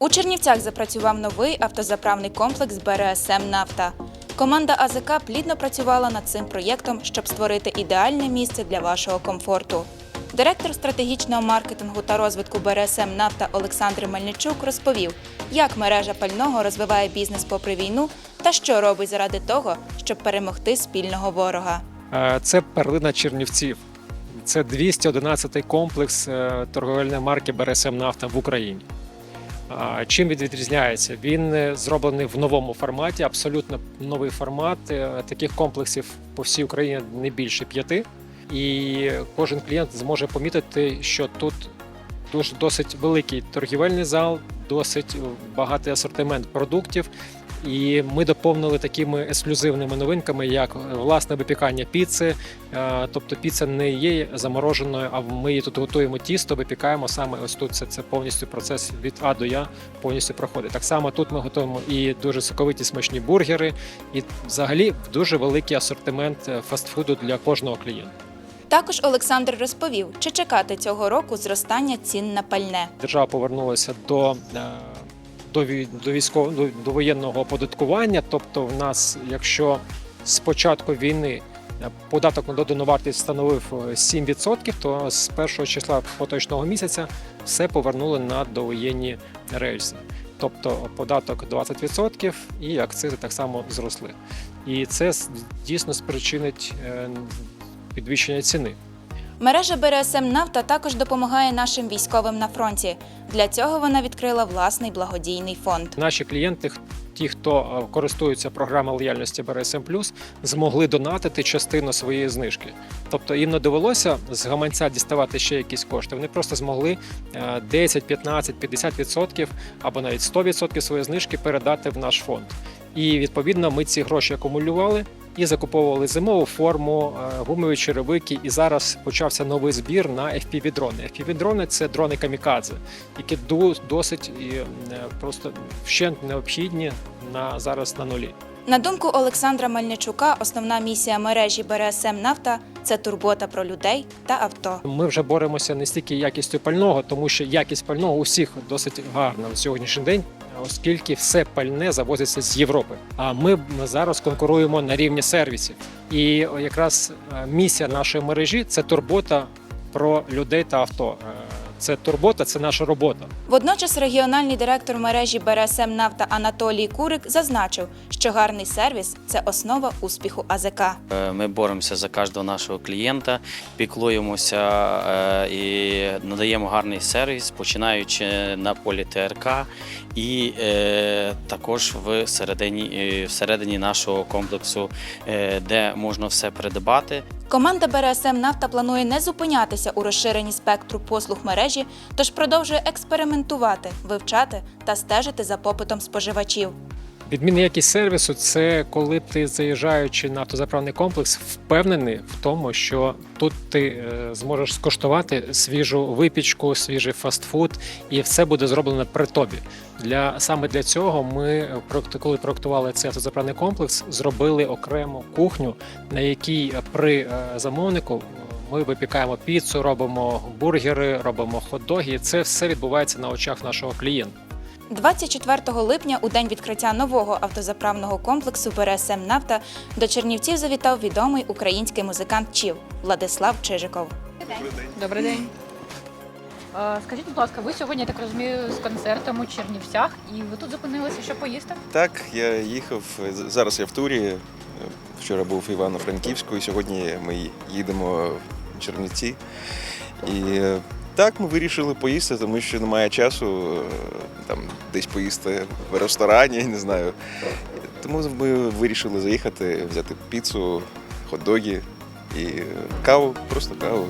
У Чернівцях запрацював новий автозаправний комплекс БРСМ Нафта. Команда АЗК плідно працювала над цим проєктом, щоб створити ідеальне місце для вашого комфорту. Директор стратегічного маркетингу та розвитку БРСМ Нафта Олександр Мельничук розповів, як мережа пального розвиває бізнес попри війну та що робить заради того, щоб перемогти спільного ворога. Е, Це перлина Чернівців. Це 211-й комплекс е, торговельної марки БРСМ Нафта в Україні. Чим він відрізняється? Він е, зроблений в новому форматі, абсолютно новий формат. Е, Таких комплексів по всій Україні не більше п'яти. І кожен клієнт зможе помітити, що тут дуже досить великий торгівельний зал, досить багатий асортимент продуктів. І ми доповнили такими ексклюзивними новинками, як е, власне випікання піци. Е, Тобто піца не є замороженою, а ми її тут готуємо тісто, випікаємо саме ось тут. Це, це повністю процес від А до Я повністю проходить. Так само тут ми готуємо і дуже соковиті смачні бургери, і взагалі дуже великий асортимент е, фастфуду для кожного клієнта. Також Олександр розповів, чи чекати цього року зростання цін на пальне. держава повернулася до, до, до військового до, воєнного оподаткування. Тобто, в нас, якщо з початку війни е, податок на додану вартість становив е, 7%, то з першого числа поточного місяця все повернули на довоєнні рельси. Тобто податок 20% і акцизи так само зросли. І це дійсно спричинить е, підвищення ціни. Мережа БРСМ Нафта також допомагає нашим військовим на фронті. Для цього вона відкрила власний благодійний фонд. Наші клієнти, ті, хто е, користуються програмою лояльності БРСМ змогли донатити частину своєї знижки. Тобто їм не довелося з гаманця діставати ще якісь кошти. Вони просто змогли е, 10, 15, 50% або навіть 100% своєї знижки передати в наш фонд. І відповідно ми ці гроші акумулювали і закуповували зимову форму, е, гумові черевики. І зараз почався новий збір на FPV-дрони. FPV-дрони – це дрони камікадзе, які досить і е, просто вщент необхідні на зараз на нулі. На думку Олександра Мельничука, основна місія мережі БРСМ Нафта це турбота про людей та авто. Ми вже боремося не стільки якістю пального, тому що якість пального у всіх досить гарна на сьогоднішній день, оскільки все пальне завозиться з Європи. А ми зараз конкуруємо на рівні сервісів. І якраз е, місія нашої мережі це турбота про людей та авто. Це турбота, це наша робота. Водночас регіональний директор мережі БРСМ Нафта Анатолій Курик зазначив, що гарний сервіс це основа успіху АЗК. Е, Ми боремося за кожного нашого клієнта, піклуємося е, і надаємо гарний сервіс, починаючи на полі ТРК і е, також в середині, всередині нашого комплексу, де можна все придбати. Команда БРСМ Нафта планує не зупинятися у розширенні спектру послуг мережі, тож продовжує експериментувати, вивчати та стежити за попитом споживачів. Відмінна якість сервісу це коли ти заїжджаючи на автозаправний комплекс, впевнений в тому, що тут ти е, зможеш скуштувати свіжу випічку, свіжий фастфуд, і все буде зроблено при тобі. Для саме для цього ми, е, коли проектували цей автозаправний комплекс, зробили окрему кухню, на якій е, при замовнику. Ми випікаємо піцу, робимо бургери, робимо хот-доги. Це все відбувається на очах нашого клієнта. 24 липня, у день відкриття нового автозаправного комплексу БРСМ Нафта, до Чернівців завітав відомий український музикант Чів Владислав Чижиков. Добрий день. Е, Скажіть, будь ласка, ви сьогодні, я так розумію, з концертом у Чернівцях, і ви тут зупинилися, щоб поїсти? Так, я їхав. з- Зараз я в турі. Вчора був в Івано-Франківську, і сьогодні ми їдемо в Чернівці. І е, так, ми вирішили поїсти, тому що немає часу е, там десь поїсти в ресторані, не знаю. Тому ми вирішили заїхати, взяти піцу, хот-доги і каву, просто каву.